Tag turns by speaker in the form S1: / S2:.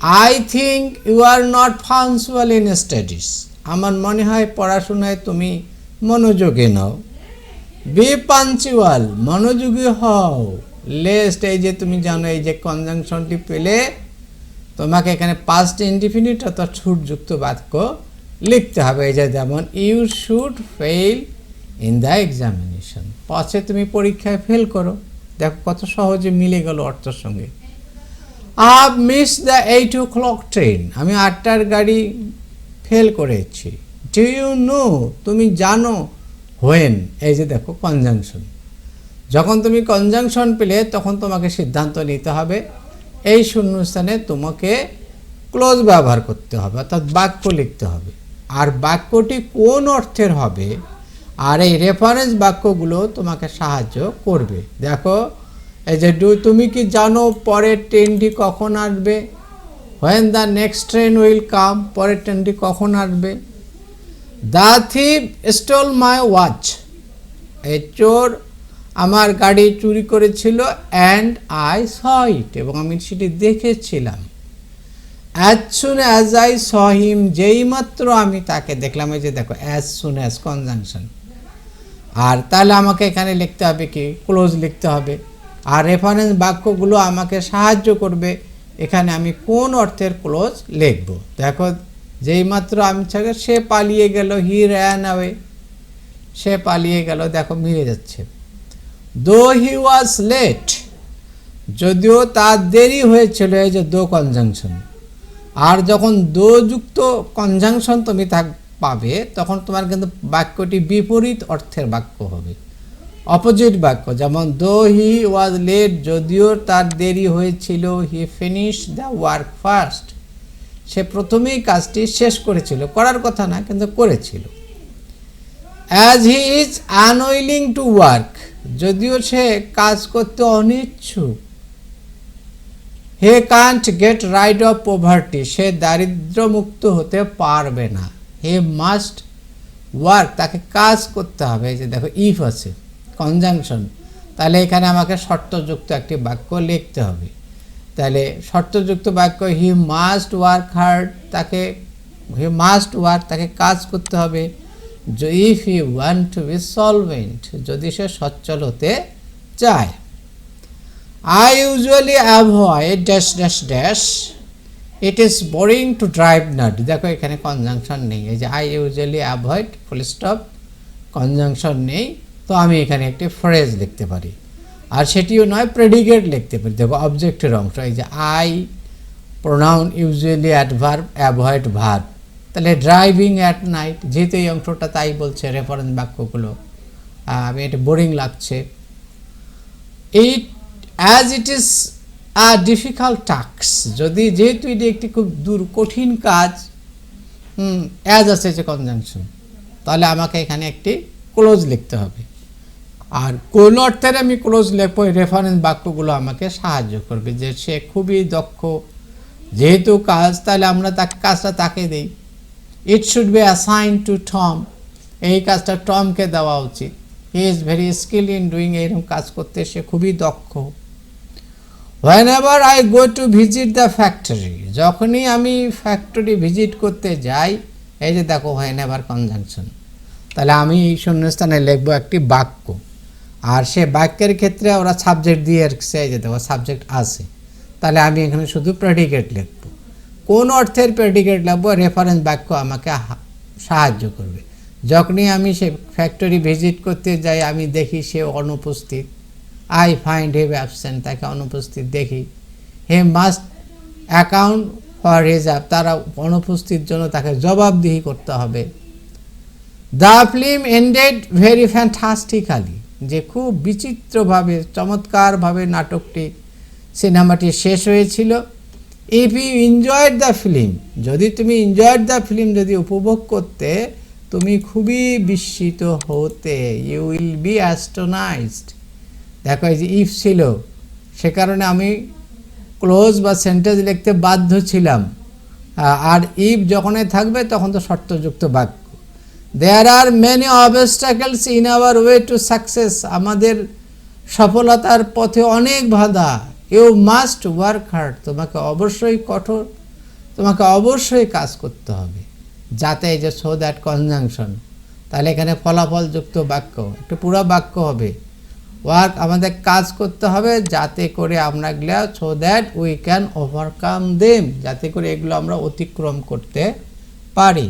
S1: I think you are not punctual in studies আমার মনে হয় পড়াশোনায় তুমি মনোযোগী নাও। বি পাঞ্চুয়াল মনোযোগী হও। লেস্ট এই যে তুমি জানো, এই যে কনজাংশনটি পেলে তোমাকে এখানে পাস্ট ইনডিফিনিট অর্থাৎ ছুটযুক্ত বাক্য লিখতে হবে। এই যে যেমন you should fail in the examination পাশে তুমি পরীক্ষায় ফেল করো। দেখো কত সহজে মিলে গেল অর্থের সঙ্গে। Up miss the eight o'clock train আমি আটটার গাড়ি ফেল করেছি। ডু ইউ নো তুমি জানো? হোয়েন এই যে দেখো কনজাংশন যখন তুমি কনজাংশন পেলে, তখন তোমাকে সিদ্ধান্ত নিতে হবে, এই শূন্যস্থানে তোমাকে ক্লোজ ব্যবহার করতে হবে, অর্থাৎ বাক্য লিখতে হবে। আর বাক্যটি কোন অর্থের হবে? আর এই রেফারেন্স বাক্যগুলো তোমাকে সাহায্য করবে। দেখো এই যে ডু তুমি কি জানো পরের ট্রেনটি কখন আসবে? When the next train will come পরের ট্রেনটি কখন আসবে? The thief stole my watch এই চোর আমার গাড়ি চুরি করেছিল অ্যান্ড আই স ইট এবং আমি সেটি দেখেছিলাম। As soon as I saw him যেই মাত্র আমি তাকে দেখলাম, এই যে দেখো অ্যাজ সুন অ্যাজ কনজাংশন আর তাহলে আমাকে এখানে লিখতে হবে কি? ক্লোজ লিখতে হবে। আর রেফারেন্স বাক্যগুলো আমাকে সাহায্য করবে, এখানে আমি কোন অর্থের ক্লোজ লিখব। দেখো যেই মাত্র আমি থাকে, সে পালিয়ে গেল হি র্যান অ্যাওয়ে সে পালিয়ে গেল, দেখো, মিলে যাচ্ছে। দো হি ওয়াজ লেট যদিও তার দেরি হয়েছিল এই যে দো কনজাংশন আর যখন দো যুক্ত কনজাংশন তুমি থাক, পাবে, তখন তোমার কিন্তু বাক্যটি বিপরীত অর্থের বাক্য হবে। অপোজিট বাক্য, যেমন দো হি ওয়াজ লেট যদিও তার দেরি হয়েছিল he finish the work first সে প্রথমেই কাজটি শেষ করেছিল, করার কথা না, কিন্তু করেছিল। As he is unwilling to work যদিও সে কাজ করতে অনিচ্ছুক he can't get rid of poverty সে দারিদ্র্যমুক্ত হতে পারবে না হে মাস্ট ওয়ার্ক তাকে কাজ করতে হবে। যে দেখো ইফ আছে। কনজাংশন তাহলে এখানে আমাকে শর্তযুক্ত একটি বাক্য লিখতে হবে। তাহলে শর্তযুক্ত বাক্য হি মাস্ট ওয়ার্ক হার্ড তাকে হি মাস্ট ওয়ার্ক তাকে কাজ করতে হবে। If you want to be solvent যদি সে সচ্ছল হতে চায়। I usually avoid dash dash dash it is boring to drive night দেখো এখানে কনজাংশন নেই। এই যে I usually avoid full stop conjunction নেই। তো আমি এখানে একটি ফ্রেজ লিখতে পারি। আর সেটিও নয় প্রেডিকেট লিখতে পারি। দেখো অবজেক্টের অংশ এই যে I pronoun usually adverb avoid verb তাহলে ড্রাইভিং অ্যাট নাইট যেহেতু এই অংশটা তাই বলছে রেফারেন্স বাক্যগুলো আমি এটা বোরিং লাগছে। It as it is a difficult task যদি যেহেতু এটি একটি খুব দূর কঠিন কাজ অ্যাজ আছে যে কনজাংশন তাহলে আমাকে এখানে একটি ক্লোজ লিখতে হবে। আর কোন অর্থের আমি ক্লোজ লিখব রেফারেন্স বাক্যগুলো আমাকে সাহায্য করবে যে সে খুবই দক্ষ। যেহেতু কাজ, তাহলে আমরা তাকে কাজটা তাকে দিই। It should be assign to Tom এই কাজটা টমকে দেওয়া উচিত। He is very skill in doing এইরকম কাজ করতে। সে খুবই দক্ষ। Whenever I go to visit the factory যখনই আমি ফ্যাক্টরি ভিজিট করতে যাই, এই যে দেখো হোয়েন এভার কনজাংশন তাহলে আমি এই শূন্যস্থানে লিখব একটি বাক্য। আর সে বাক্যের ক্ষেত্রে ওরা সাবজেক্ট দিয়ে এই যে সাবজেক্ট আছে। তাহলে আমি এখানে শুধু প্রেডিকেট লিখব। কোন অর্থের প্রেডিকেট লিখব? রেফারেন্স বাক্য আমাকে সাহায্য করবে। যখনই আমি সে ফ্যাক্টরি ভিজিট করতে যাই, আমি দেখি সে অনুপস্থিত। আই ফাইন্ড হেভ অ্যাবসেন্ট তাকে অনুপস্থিত দেখি। He must account for reserve তারা অনুপস্থিত জন্য তাকে জবাবদিহি করতে হবে। The film ended very fantastically যে খুব বিচিত্রভাবে, চমৎকারভাবে নাটকটি, সিনেমাটি শেষ হয়েছিল। If you enjoyed the film যদি তুমি এনজয়েড দ্য ফিল্ম যদি উপভোগ করতে, তুমি খুবই বিস্মিত হতে। ইউ উইল বি অ্যাস্টোনাইজড দেখো, এই যে ইফ ছিল, সে কারণে আমি ক্লোজ বা সেন্টেন্স লিখতে বাধ্য ছিলাম। আর ইফ যখনই থাকবে, তখন তো শর্তযুক্ত বাক্য। There are many obstacles in our way to success আমাদের সফলতার পথে অনেক বাধা। ইউ মাস্ট ওয়ার্ক হার্ড তোমাকে অবশ্যই কঠোর, তোমাকে অবশ্যই কাজ করতে হবে। যাতে এই যে সো দ্যাট কনজাংশন তাহলে এখানে ফলাফলযুক্ত বাক্য, একটু পুরো বাক্য হবে। ওয়ার্ক আমাদের কাজ করতে হবে যাতে করে আমরা এগুলো so that we can overcome them যাতে করে এগুলো আমরা অতিক্রম করতে পারি।